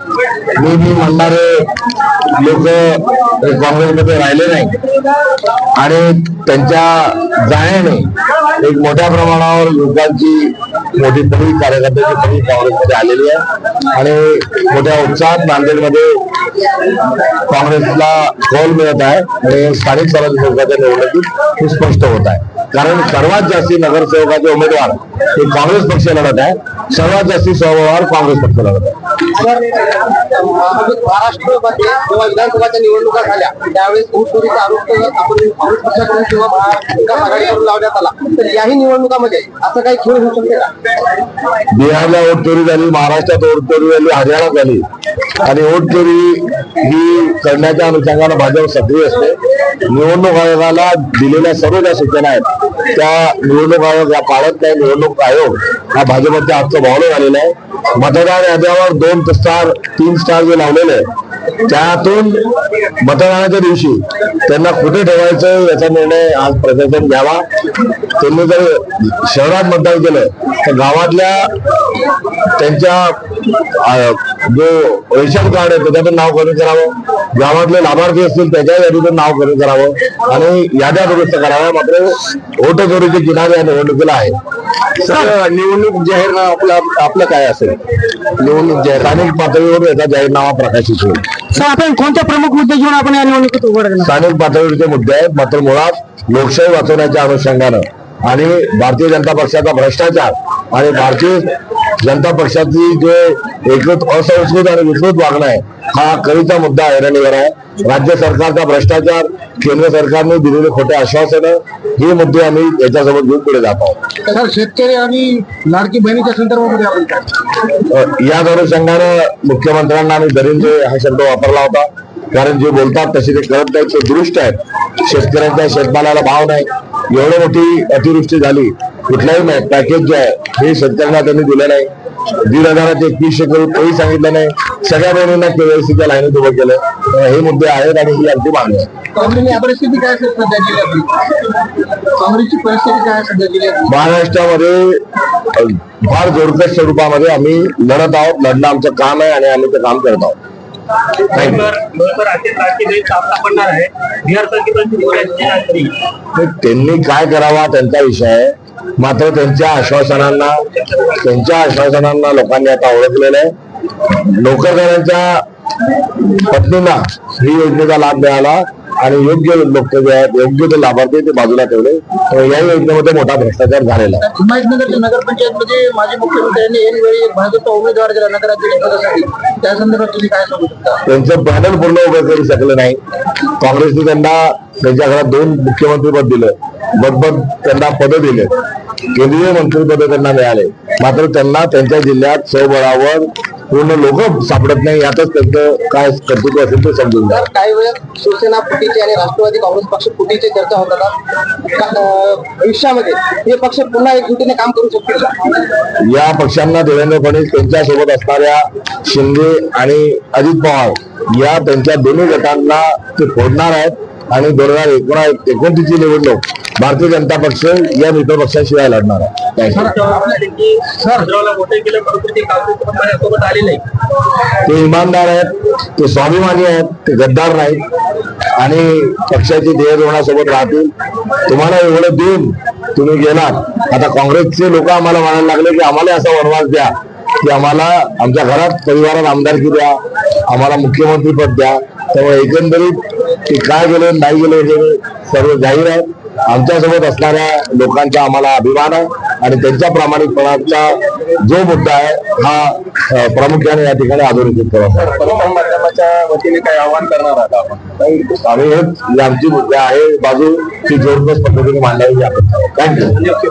मी मी म्हणणारे लोक काँग्रेसमध्ये राहिले नाही. आणि त्यांच्या जाण्याने एक मोठ्या प्रमाणावर लोकांची मोठी तरी कार्यकर्त्याची तरी काँग्रेसमध्ये आलेली आहे. आणि मोठ्या उत्साहात नांदेडमध्ये काँग्रेसला कौल मिळत आहे आणि स्थानिक स्वराज्य संस्थाच्या निवडणुकीत हे स्पष्ट होत आहे. कारण सर्वात जास्ती नगरसेवकाचे उमेदवार हे काँग्रेस पक्ष लढत आहे. सर्वात जास्ती सहभाग काँग्रेस पक्ष लढत आहे. महाराष्ट्रामध्ये जेव्हा विधानसभाच्या निवडणुका झाल्या त्यावेळेस ऊसतोडीचा आरोप आपण काँग्रेस पक्षाकडून किंवा महाविकास आघाडीकडून लावण्यात आला. तर याही निवडणुकामध्ये असं काही खेळ होऊ शकते का? बिहारला वोट चोरी झाली महाराष्ट्रात वोट चोरी झाली हरियाणात झाली. आणि वोट चोरी ही करण्याच्या अनुषंगानं भाजप सक्रिय असते. निवडणूक आयोगाला दिलेल्या सर्व ज्या सूचना आहेत. त्या निवडणूक आयोग या पाळत नाही निवडणूक आयोग हा भाजपच्या आजचा भावना झालेला आहे. मतदार याद्यावर दोन स्टार तीन स्टार जे लावलेले आहे त्यातून मतदानाच्या दिवशी त्यांना कुठे ठेवायचं याचा निर्णय आज प्रशासन घ्यावा. त्यांनी जर शहरात मतदान केलं तर गावातल्या त्यांच्या जो रेशन कार्ड आहे त्याच्यातून नाव कमी करावं? गावातले लाभार्थी असतील त्याच्या यादीतून नाव कमी करावं? आणि याद्या दुरुस्त कराव्या. मात्र वोट चोरीचे किनारे या निवडणुकीला आहे निवडणूक जाहीरनामा आपला आपलं काय असेल? निवडणूक जाहीर स्थानिक पातळीवर याचा जाहीरनामा प्रकाशित होईल. सर आपण कोणते प्रमुख मुद्दे घेऊन आपण या निवडणुकीत उभं राहणार स्थानिक पातळीवरचे मुद्दे आहेत. मात्र मुळात लोकशाही वाचवण्याच्या अनुषंगानं आणि भारतीय जनता पक्षाचा भ्रष्टाचार आणि भारतीय जनता पक्षाची जे एकूण असंस्कृत आणि विकृत वागणं आहे. हा कळीचा मुद्दा ऐरणीवर आहे. राज्य सरकारचा भ्रष्टाचार केंद्र सरकारने दिलेले खोटे आश्वासनं हे मुद्दे आम्ही याच्यासोबत घेऊन पुढे जात आहोत. सर शेतकरी आणि लाडकी बहिणीच्या संदर्भामध्ये आपण काय? याच अनुषंगानं मुख्यमंत्र्यांना आम्ही दरिंदे हा शब्द वापरला होता कारण जे बोलतात तसे ते करत नाहीत ते दुरुष्ट आहेत. शेतकऱ्यांच्या शेतमालाला भाव नाही. एवढी मोठी अतिवृष्टी झाली कुठलाही पॅकेज जे आहे हे शेतकऱ्यांना त्यांनी दिलं नाही. दीड हजाराचे एकवीसशे करून तोही सांगितलं नाही. सगळ्या बहिणींना केवायसीच्या लाईनीत उभं केलं. हे मुद्दे आहेत आणि ही आमची मागणी आहे महाराष्ट्रामध्ये फार जोरकट स्वरूपामध्ये आम्ही लढत आहोत. लढणं आमचं काम आहे आणि आम्ही ते काम करत आहोत. त्यांनी काय करावा त्यांचा विषय आहे. मात्र त्यांच्या आश्वासनांना त्यांच्या आश्वासनांना लोकांनी आता ओळखलेलं आहे. नोकरदारांच्या पत्नींना ही योजनेचा लाभ मिळाला आणि योग्य लोक जे आहेत योग्य ते लाभार्थी ते बाजूला ठेवले. तर या योजनेमध्ये मोठा भ्रष्टाचार झालेला आहे. नगरपंचायतमध्ये माजी मुख्यमंत्र्यांनी ऐन वेळी एक भाजपचा उमेदवार दिला नगराध्यक्ष पदासाठी त्या संदर्भात तुम्ही काय सांगू शकता? त्यांचं पॅनल पूर्ण उभं करू शकलं नाही. काँग्रेसने त्यांना त्यांच्या घरात दोन मुख्यमंत्री पद दिलं. बदबद त्यांना पद दिले. केंद्रीय मंत्रिपद त्यांना मिळाले. मात्र त्यांना त्यांच्या जिल्ह्यात स्वबळावर पूर्ण लोक सापडत नाही यातच त्यांचं काय कर्तृत्व असेल ते समजून घ्या. काही वेळेस शिवसेना फुटीचे आणि राष्ट्रवादी काँग्रेस पक्ष फुटीचे चर्चा होतात भविष्यामध्ये हे पक्ष पुन्हा एकजुटीने काम करू शकतील या पक्षांना देवेंद्र फडणवीस त्यांच्यासोबत असणाऱ्या शिंदे आणि अजित पवार या त्यांच्या दोन्ही गटांना ते फोडणार आहेत. आणि दोन हजार एकोणा एकोणतीसची निवडणूक भारतीय जनता पक्ष या मित्र पक्षाशिवाय लढणार आहे. ते इमानदार आहेत ते स्वाभिमानी आहेत ते गद्दार नाहीत आणि पक्षाची ध्येयधोरणासोबत राहतील. तुम्हाला एवढं देऊन तुम्ही गेलात. आता काँग्रेसचे लोक आम्हाला म्हणायला लागले की आम्हाला असा वनवास द्या की आम्हाला आमच्या घरात परिवारात आमदारकी द्या आम्हाला मुख्यमंत्री पद द्या. त्यामुळे एकंदरीत ते काय गेले नाही गेले हे सर्व जाहीर आहे आमच्यासोबत असणाऱ्या लोकांचा आम्हाला अभिमान आहे आणि त्यांच्या प्रामाणिकपणाचा जो मुद्दा आहे हा प्रामुख्याने या ठिकाणी अधोरेखित करावा माध्यमाच्या वतीने काय आवाहन करणार आहात आपण? आम्ही हेच आमची मुद्दे आहे. बाजू ती जोरकस पद्धतीने मांडावी आपण थँक्यू